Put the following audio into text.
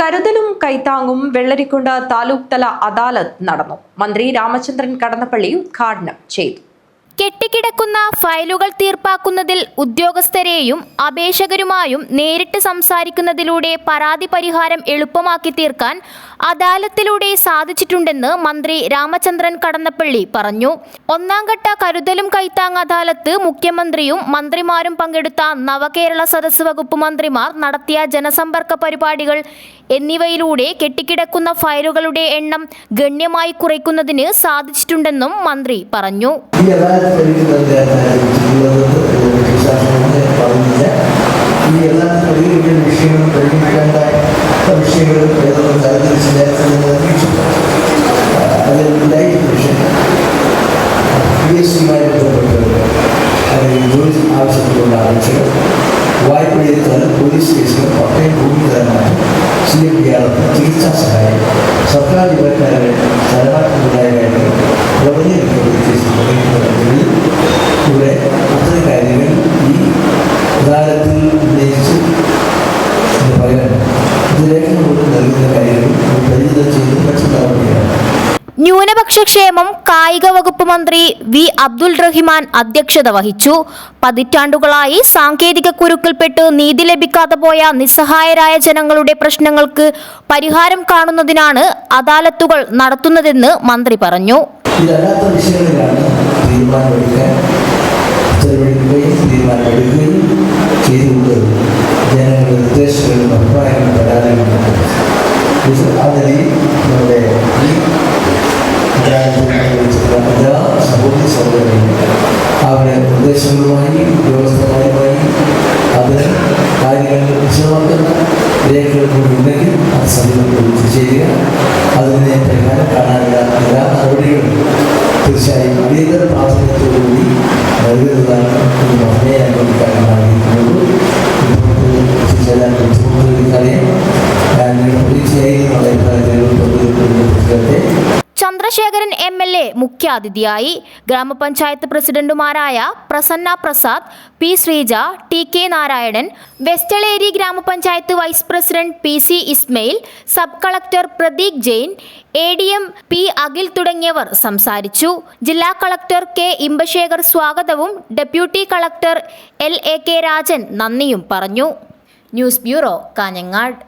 കരുതലും കൈത്താങ്ങും വെള്ളരിക്കുണ്ട് താലൂക്ക് തല അദാലത്ത് നടന്നു. മന്ത്രി രാമചന്ദ്രൻ കടന്നപ്പള്ളി ഉദ്ഘാടനം ചെയ്തു. കെട്ടിക്കിടക്കുന്ന ഫയലുകൾ തീർപ്പാക്കുന്നതിൽ ഉദ്യോഗസ്ഥരെയും അപേക്ഷകരുമായും നേരിട്ട് സംസാരിക്കുന്നതിലൂടെ പരാതി പരിഹാരം എളുപ്പമാക്കി തീർക്കാൻ അദാലത്തിലൂടെ സാധിച്ചിട്ടുണ്ടെന്ന് മന്ത്രി രാമചന്ദ്രൻ കടന്നപ്പള്ളി പറഞ്ഞു. ഒന്നാം ഘട്ട കരുതലും കൈത്താങ് അദാലത്ത് മുഖ്യമന്ത്രിയും മന്ത്രിമാരും പങ്കെടുത്ത നവകേരള സദസ് വകുപ്പ് മന്ത്രിമാർ നടത്തിയ ജനസമ്പർക്ക പരിപാടികൾ എന്നിവയിലൂടെ കെട്ടിക്കിടക്കുന്ന ഫയലുകളുടെ എണ്ണം ഗണ്യമായി കുറയ്ക്കുന്നതിന് സാധിച്ചിട്ടുണ്ടെന്നും മന്ത്രി പറഞ്ഞു. പി എസ് സിയുമായി ബന്ധപ്പെട്ട് ജോലി ആവശ്യപ്പെട്ടുള്ള അപേക്ഷകൾ വായ്പ എടുത്താൽ പോലീസ് കേസുകൾ പട്ടയം ഭൂമി തരമാണ് സി എം ഡി ആർ ചികിത്സാ സഹായം സർക്കാർ ജീവനക്കാരുടെ തലമാറ്റമുണ്ടായ കാര്യങ്ങൾ റിക്കവറി ഇവിടെ അത്തരം കാര്യങ്ങൾ ഈ അദാലത്തിൽ ഉന്നയിച്ച് ന്യൂനപക്ഷ ക്ഷേമം കായിക വകുപ്പ് മന്ത്രി വി. അബ്ദുൾ റഹിമാൻ അധ്യക്ഷത വഹിച്ചു. പതിറ്റാണ്ടുകളായി സാങ്കേതിക കുരുക്കിൽപ്പെട്ട് നീതി ലഭിക്കാതെ പോയ നിസ്സഹായരായ ജനങ്ങളുടെ പ്രശ്നങ്ങൾക്ക് പരിഹാരം കാണുന്നതിനാണ് അദാലത്തുകൾ നടത്തുന്നതെന്ന് മന്ത്രി പറഞ്ഞു. ജനങ്ങളുടെ നിർദ്ദേശങ്ങളും അഭിപ്രായങ്ങളും പരാതികളും അതിൽ നമ്മുടെ നിർദ്ദേശങ്ങളുമായി ഉദ്യോഗസ്ഥന്മാരുമായി അതിന് കാര്യങ്ങൾ വിശദമാക്കുന്ന രേഖകൾ കൂടി ഉണ്ടെങ്കിൽ അത് സമീപത്തിൽ ചെയ്യുക എം എൽ എ മുഖ്യാതിഥിയായി ഗ്രാമപഞ്ചായത്ത് പ്രസിഡന്റുമാരായ Prasanna Prasad P Sreeja T K Narayanan Westeleri ഗ്രാമപഞ്ചായത്ത് vice president P C Ismail sub collector Pradeep Jain A D M P Akhil തുടങ്ങിയവർ സംസാരിച്ചു. ജില്ലാ കളക്ടർ കെ ഇമ്പശേഖർ സ്വാഗതവും deputy collector L A K Rajan നന്ദിയും പറഞ്ഞു. News bureau Kanhangad.